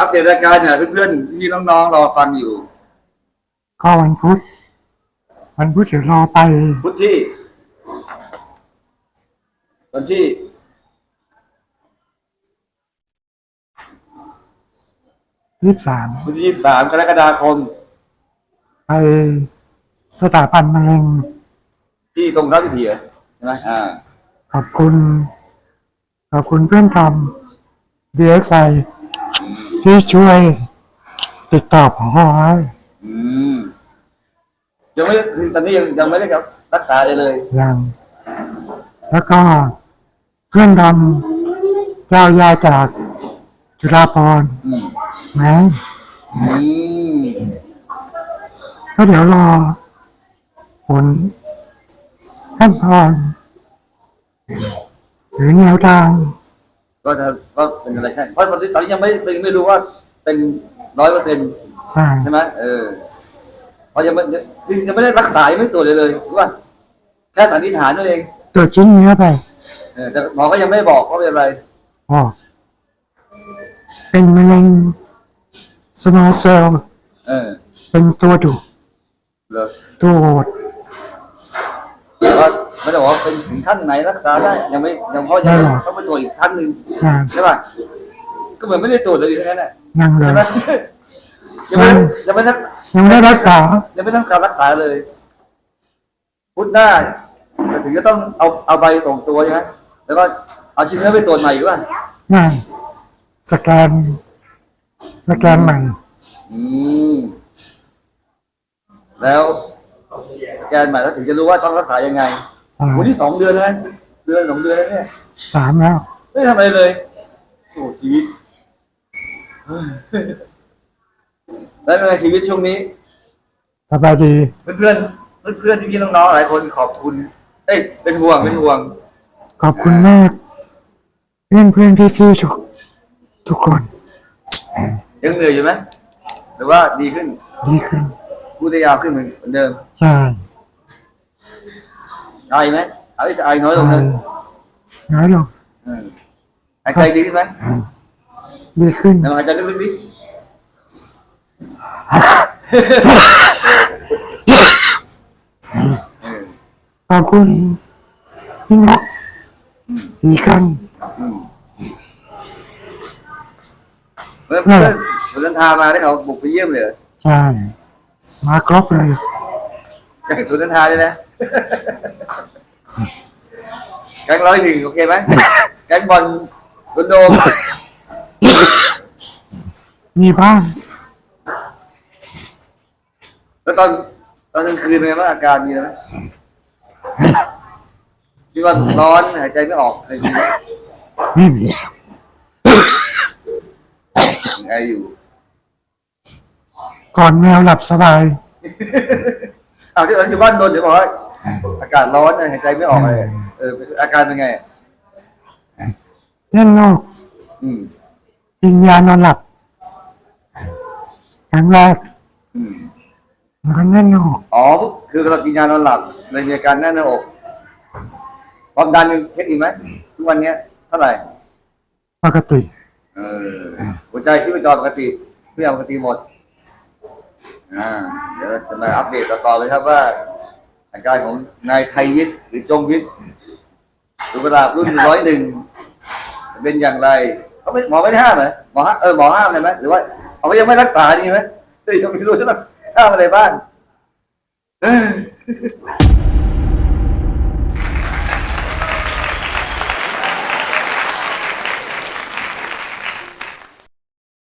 อัปเดตอาการเนี่ยเพื่อนๆพี่น้องๆรอฟังอยู่ ก็วันพุธวันพุธเดี๋ยวรอไปพุทธที่ วันที่ ยี่สามพุทธที่ยี่สามกรกฎาคม ไปสถาบันมะเร็งที่ตรงรัชวิถีเหรอใช่ไหมอ่า ขอบคุณ ขอบคุณเพื่อนทำดีเอสไอ ที่ช่วย ติดต่อผมให้อืมยังไม่คือตอนนี้ยังยังไม่ได้ครับรักษาเลยเลย ยังแล้วก็เพื่อนทำเจ้ายาจากจุฬาภรณ์อืมนะอืมก็เดี๋ยวรอผลขั้นตอนหรือแนวทาง ก็จะก็เป็นอะไรใช่เพราะตอนนี้ตอนนี้ยังไม่ยังไม่รู้ว่าเป็นร้อยเปอร์เซ็นต์ใช่ใช่ไหมเออเพราะยังไม่ยังยังไม่ได้รักษายังไม่ตรวจเลยเลยรู้ป่ะแค่สันนิษฐานนั่นเองตัวจชิ้นเนื้อไปเออแต่หมอก็ยังไม่บอกว่าเป็นอะไรอ๋อเป็นมะเร็งสมอลเซลล์เออเป็นตัวดุเหรอตัวโหดแต่ว่า ไม่ได้บอกว่าเป็นถึงขั้นไหนรักษาได้ยังไม่ยังเพราะยังไม่ต้องไปตรวจอีกครั้งหนึ่งใช่ใช่ป่ะก็เหมือนไม่ได้ตรวจเลยทั้งนั้นแหละยังเลใช่ยไหมยังไม่ยังไม่ทักยังไม่ได้รักษายังไม่ต้องการรักษาเลยพุทธหน้าแต่ถึงจะต้องเอาเอาใบส่งตัวใช่ไหมแล้วก็เอาชิ้นเนื้อไปตรวจใหม่อีกว่าไม่สแกนสแกนใหม่อืมแล้วแกนใหม่แล้วถึงจะรู้ว่าต้องรักษายังไงใช่ วันที่สองเดือนแล้วนะเดือนสองเดือนแล้วเนี่ยสามแล้ว ไม่ทำอะไรเลย โอ้ชีวิตเฮ้ยแล้วเป็นไงชีวิตช่วงนี้สบายดี เพื่อนเพื่อนเพื่อนเพื่อนๆพี่ๆน้องๆหลายคนขอบคุณ เอ้ยเป็นห่วงเป็นห่วง ขอบคุณมาก เพื่อนเพื่อนพี่พี่ๆทุกทุกคน ยังเหนื่อยอยู่ไหมหรือว่าดีขึ้น ดีขึ้นพูดได้ยาวขึ้นเหมือนเหมือน เดิมใช่ไอไหมไอจะไอน้อยลงไอนะน้อยลงอืมหายใจดีขึ้นไหมดีขึ้นลองหายใจลึกๆดิขอบคุณพี่นกดีกันอืมเพื่อนเพื่อนสุนันทามาได้เขาบุกไปเยี่ยมเลยเหรอใช่มาครบเลยแก๊งสุนันทาเลยนะแก๊งร้อยหนึ่งโอเคไหมแก๊งบอลโดนโดมมีบ้าง แล้วตอนตอนกลางคืนเป็นไงบ้างอาการมีไหมคิดว่าร้อนหายใจไม่ออกอะไรอย่างเงี้ยไม่มียังไงอยู่ ก่อนแมวหลับสบายอ้าวที่เราอยู่บ้านโดนเดี๋ยวบอกว่า อากาศร้อนหายใจไม่ออกเลยเอออาการเป็นไงเล่นโลกอืมกินยานอนหลับครั้งแรกอืมแล้วก็เล่นโลกอ๋อคือเรากินยานอนหลับเลยมีอาการแน่นหน้าอกความดันยังเช็คอีกไหมทุกวันเนี้ยเท่าไหร่ปกติ เออหัวใจที่ประจรปกติทุกอย่างปกติหมดอ่าเดี๋ยวจะมาอัปเดตต่อๆเลยครับว่า อาการของนายไทยวิทย์หรือจงวิทย์ดูกระดาษรุ่นร้อยหนึ่งเป็นอย่างไรเขาไม่หมอไม่ได้ห้ามเหรอหมอห้ามเออหมอห้ามเลยไหมหรือว่าเขายังไม่รักษาดีไหมยังไม่รู้จะต้องห้ามอะไรบ้าง